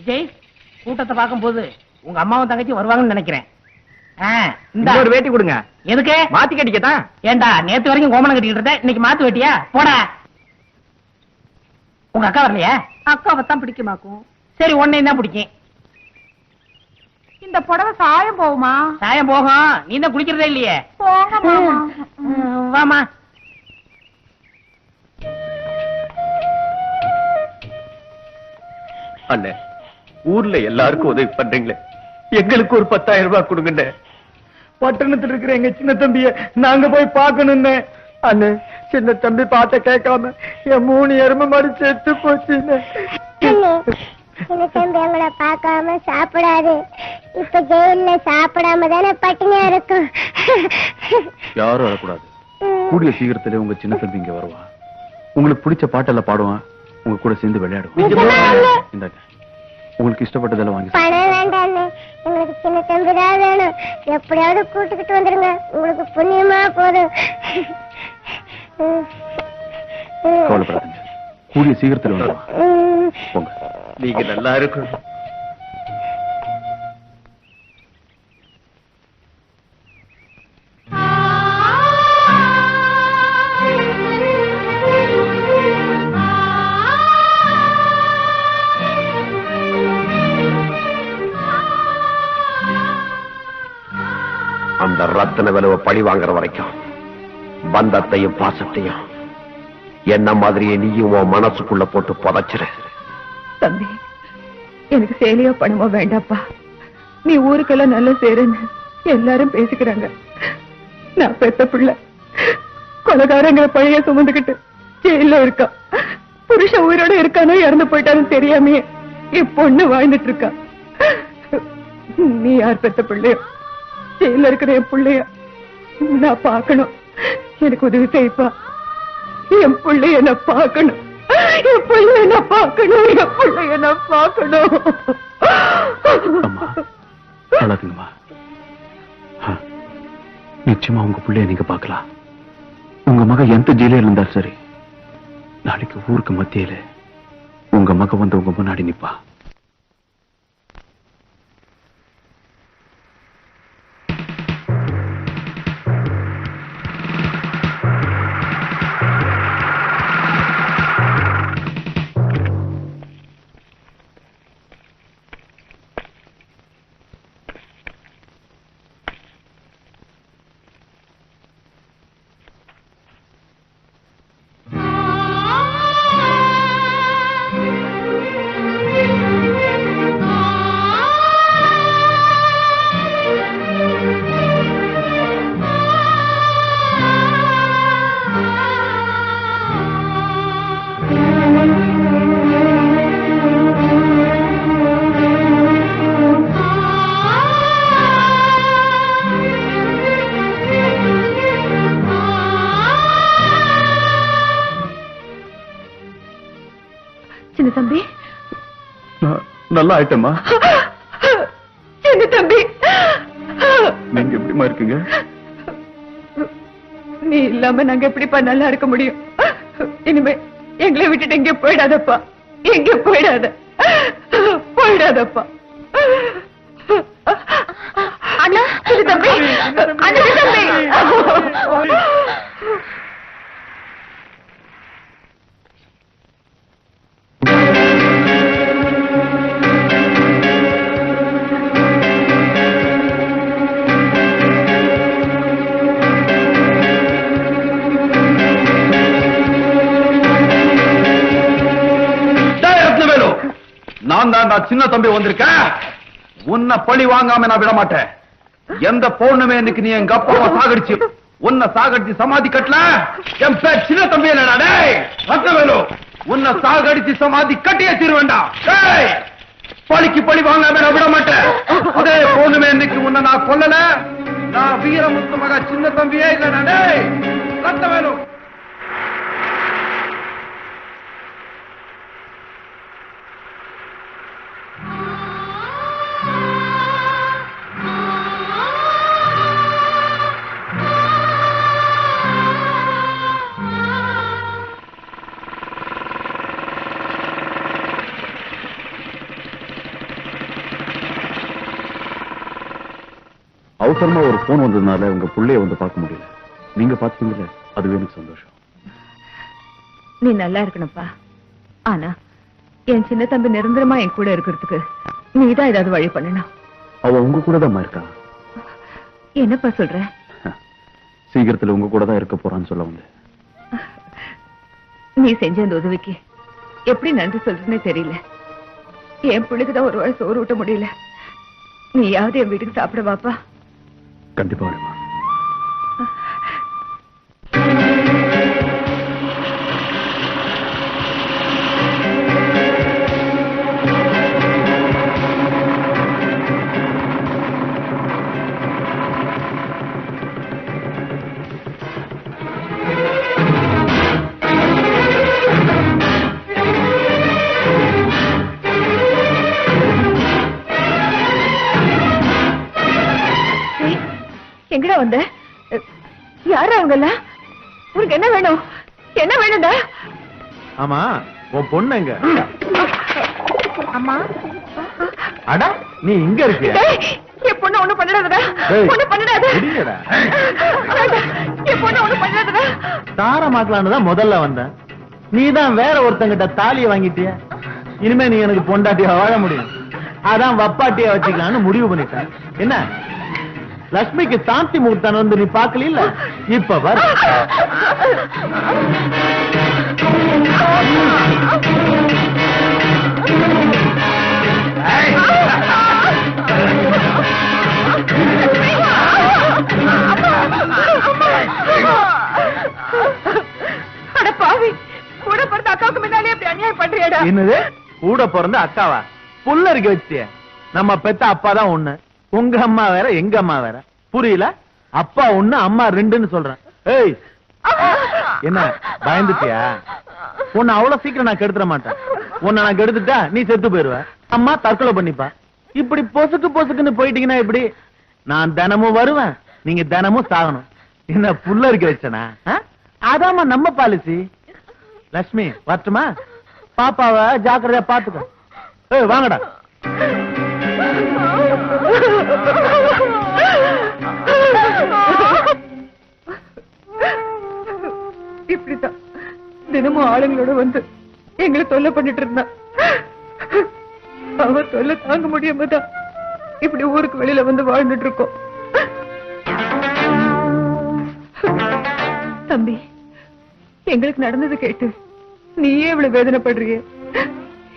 விஜய் கூட்டத்தை பார்க்கும்போது உங்க அம்மாவும் தங்கச்சி வருவாங்கன்னு நினைக்கிறேன். இந்தா. இன்னொரு வேட்டி கொடுங்க. எதுக்கு? மாத்தி கட்டிக்கத்தான் ஏண்டா நேத்து வரைக்கும் கோமணம் கட்டிக்கிட்டு இருந்த இன்னைக்கு மாத்து வெட்டியா? போடா. உங்க அக்கா வரலையா? அக்காவை தான் பிடிக்குமாக்கும். சரி உன்னையும் தான் பிடிக்கும். இந்த புடவை சாயம் போகுமா? சாயம் போகும். நீ தான் குளிக்கிறதே இல்லையே. வாமா அண்ணே ஊர்ல எல்லாருக்கும் உதவி பண்றீங்களே. எங்களுக்கு ஒரு பத்தாயிரம் ரூபாய் கொடுங்கண்ணே. பட்டணத்துல இருக்கிற எங்க சின்ன தம்பிய நாங்க போய் பார்க்கணும்னே அண்ணே சின்ன தம்பி பார்த்த கேட்காம என் மூணு எருமை மாடு செத்து அண்ணே, சின்ன தம்பி அவங்கள பார்க்காம சாப்பிடாது. இப்ப ஜெயில்ல சாப்பிடாம தானே பட்டினியா இருக்கும். யாரும் வரக்கூடாது. கூடிய சீக்கிரத்திலே உங்க சின்ன தம்பி இங்க வருவான். உங்களுக்கு பிடிச்ச பாட்டெல்லாம் பாடுவான். உங்க கூட சேர்ந்து விளையாடுவான். உங்களுக்கு இஷ்டப்பட்டதெல்லாம் வாங்கி பணம் வேண்டாண்ணே. எங்களுக்கு சின்ன தம்பி தான் வேணும். எப்படியாவது கூட்டுக்கிட்டு வந்துருங்க. உங்களுக்கு புண்ணியமா போதும். கவலைப்படாதீங்க. கூடிய சீக்கிரத்தில் வந்துடுவான் ம். போங்க. நீங்க நல்லா இருக்கணும். அந்த ரத்தன விலவ பழி வாங்குற வரைக்கும் பந்தத்தையும் பாசத்தையும் என்ன மாதிரியே நீயும் உன் மனசுக்குள்ள போட்டு புதைச்சிரு. தம்பி எனக்கு சேலையோ பணமோ வேண்டாப்பா. நீ ஊருக்கெல்லாம் நல்ல சேருன்னு எல்லாரும் பேசிக்கிறாங்க. நான் பெத்த பிள்ளை. கொலகாரங்கிற பழைய சுமந்துக்கிட்டு ஜெயில இருக்கா. புருஷன் உயிரோட இருக்கானோ இறந்து போயிட்டான்னு தெரியாமையே என் பொண்ணு வாழ்ந்துட்டு இருக்கா. நீ யார் பெத்த பிள்ளையோ? ஜெயில இருக்கிற என் பிள்ளைய நான் பார்க்கணும். எனக்கு உதவி செய்ப்பா. என் பிள்ளைய நான் பார்க்கணும். என் பிள்ளைய நான் பார்க்கணும். என் பிள்ளைய நான் பார்க்கணும். அம்மா நிச்சயமா உங்க பிள்ளைய நீங்க பாக்கலாம் உங்க மக எந்த ஜெயில இருந்தா சரி நாளைக்கு ஊருக்கு மத்தியில உங்க மக வந்து உங்க முன்னாடி நிப்பா. நல்லா ஆயிட்டம்மா சின்ன தம்பி? நீங்க எப்படிமா இருக்கீங்க? நீ இல்லாம நாங்க எப்படிப்பா நல்லா இருக்க முடியும்? இனிமே எங்களை விட்டுட்டு எங்க போயிடாதப்பா. எங்க போயிடாத. போயிடாதப்பா. அண்ணா தம்பி. அண்ணா தம்பி. நான் தான் சின்ன தம்பி வந்திருக்கேன் உன்னை பழி வாங்காம நான் விட மாட்டேன். எந்த பௌர்ணமி இன்னைக்கு நீ எங்க அப்பாவை சாகடிச்சு உன்னை சாகடிச்சு சமாதி கட்டல? என் பேர் சின்ன தம்பி என்னடா டேய் வேணும் உன்னை சாகடிச்சு சமாதி கட்டியே தீருவேண்டா டேய் பழிக்கு பழி வாங்காம நான் விட மாட்டேன். அதே பௌர்ணமி இன்னைக்கு உன்னை நான் கொல்லல. நான் வீரமுத்து மகா சின்ன தம்பியே இல்லடா டேய் வேணும் அவசரமா ஒரு போன் வந்ததுனால உங்க புள்ளைய வந்து பார்க்க முடியல. நீங்க பாத்தீங்கல்ல அதுவே எனக்கு சந்தோஷம். நீ நல்லா இருக்கணும்ப்பா. ஆனா என் சின்ன தம்பி நிரந்தரமா என் கூட இருக்கிறதுக்கு நீதான் ஏதாவது வழி பண்ணணும். அவ உங்க கூட தான் இருக்கா? என்னப்பா சொல்ற? சீக்கிரத்துல உங்க கூட தான் இருக்க போறான்னு சொல்ல வந்தேன். நீ செஞ்ச அந்த உதவிக்கு எப்படி நன்றி சொல்றதுன்னே தெரியல. என் பிள்ளைக்குதான் ஒரு வாய் சோறு ஊட்ட முடியல. நீயாவது என் வீட்டுக்கு சாப்பிட வாப்பா. கண்டிப்பா வரேம்மா எங்கடா வந்த? யாரா அவங்க எல்லாம் உனக்கு என்ன வேணும்? என்ன வேணும்டா? ஆமா உன் பொண்ணு எங்க? அம்மா. அட நீ இங்க இருக்கிய? என் பொண்ணு பண்ணிடாதடா. ஒண்ணு பண்ணிடாத. என் பொண்ணு ஒண்ணும் பண்ணிடாதடா. தாரமாக்கலான்னு தான் முதல்ல வந்தேன். நீ தான் வேற ஒருத்தங்கிட்ட தாலிய வாங்கிட்டிய? இனிமே நீ எனக்கு பொண்டாட்டியா வாழ முடியும். அதான் வப்பாட்டியா வச்சுக்கலாம்னு முடிவு பண்ணிட்டேன். என்ன? லட்சுமிக்கு சாந்தி முகூர்த்தம் வந்து நீ பாக்கல இல்ல இப்ப வர கூட பிறந்த அக்காவுக்கு முன்னாலே இப்படி அநியாயம் பண்றியாடா. என்னது? கூட பிறந்த அக்காவா? புல்ல இருக்க வச்சிய நம்ம பெத்த அப்பா தான் ஒண்ணு. உங்க அம்மா வேற எங்க அம்மா வேற? புரியல? அப்பா ஒண்ணு அம்மா ரெண்டுன்னு சொல்றேன். ஏய் என்ன பயந்துட்டியா? உன்னை அவ்வளவு சீக்கிரம் நான் கெடுத்துட மாட்டேன். உன்னை நான் கெடுத்துட்டா நீ செத்து போயிருவ. அம்மா தற்கொலை பண்ணிப்பா. இப்படி பொசுக்கு பொசுக்குன்னு போயிட்டீங்கன்னா எப்படி? நான் தினமும் வருவேன். நீங்க தினமும் சாகணும். என்ன புல்ல இருக்க வச்சனா? அதாம்மா நம்ம பாலிசி லட்சுமி வரட்டுமா? பாப்பாவை ஜாக்கிரதையா பாத்துக்க. ஏய் வாங்கடா. இப்படிதான் தினமும் ஆளுங்களோட வந்து எங்களை தொல்லை பண்ணிட்டு இருந்தான் அவ தொல்லை தாங்க முடியாம தான் இப்படி ஊருக்கு வெளியில வந்து வாழ்ந்துட்டு இருக்கோம். தம்பி எங்களுக்கு நடந்தது கேட்டு நீயே இவ்வளவு வேதனைப்படுறிய.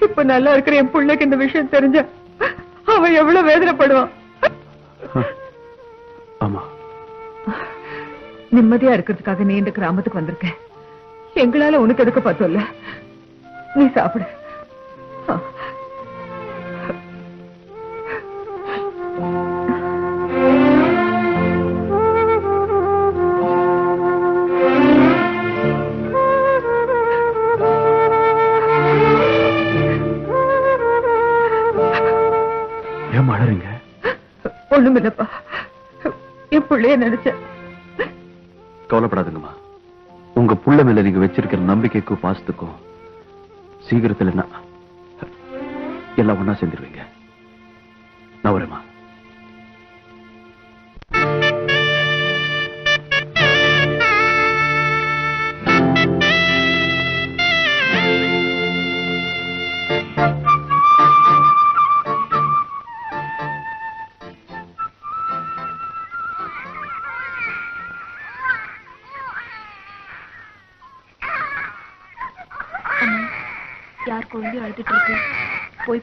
இப்ப நல்லா இருக்கிற என் பிள்ளைக்கு இந்த விஷயம் தெரிஞ்ச அவன் எவ்வளவு வேதனைப்படுவான் ஆமா. நிம்மதியா இருக்கிறதுக்காக நீ இந்த கிராமத்துக்கு வந்திருக்க எங்களால உனக்கு எதுக்கு பார்த்தோம்ல நீ சாப்பிடு. ஒண்ணுமில்லப்பா என் பிள்ளைய நினைச்சேன் கவலைப்படாதுங்கம்மா. உங்க புள்ள மேல நீங்க வச்சிருக்கிற நம்பிக்கைக்கும் பாசத்துக்கும் சீக்கிரத்துல நான் எல்லாம் ஒண்ணா சேர்ந்துருவீங்க.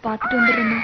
பார்த்துட்டு வந்துடுறேம்மா